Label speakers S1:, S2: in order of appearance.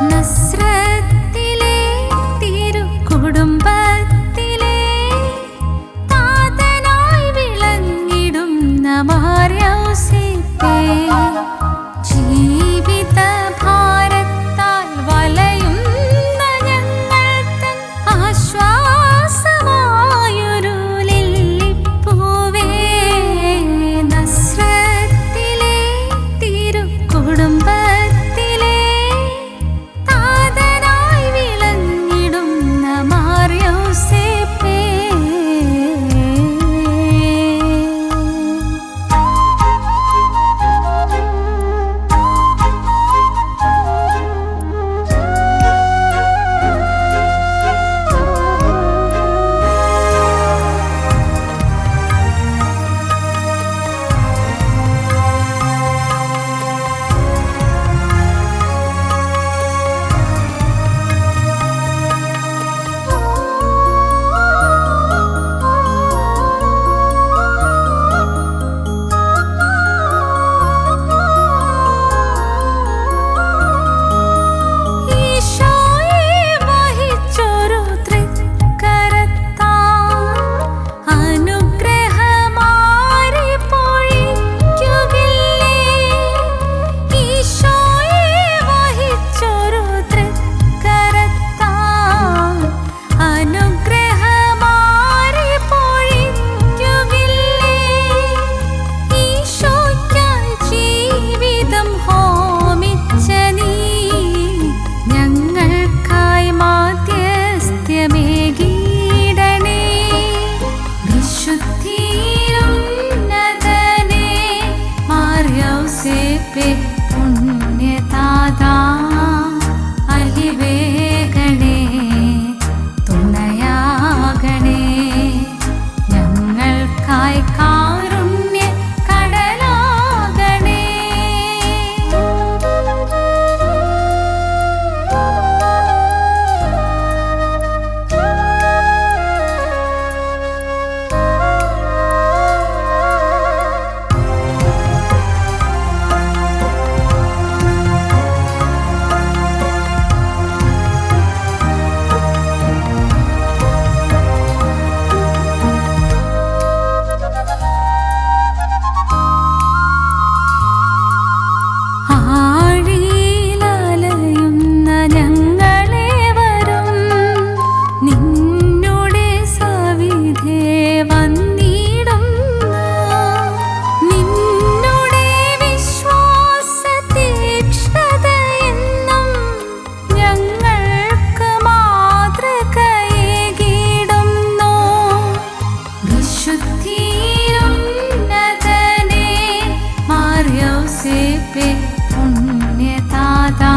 S1: нас Pick ीरुन्नतने मार्यौ सेपे पुण्यताता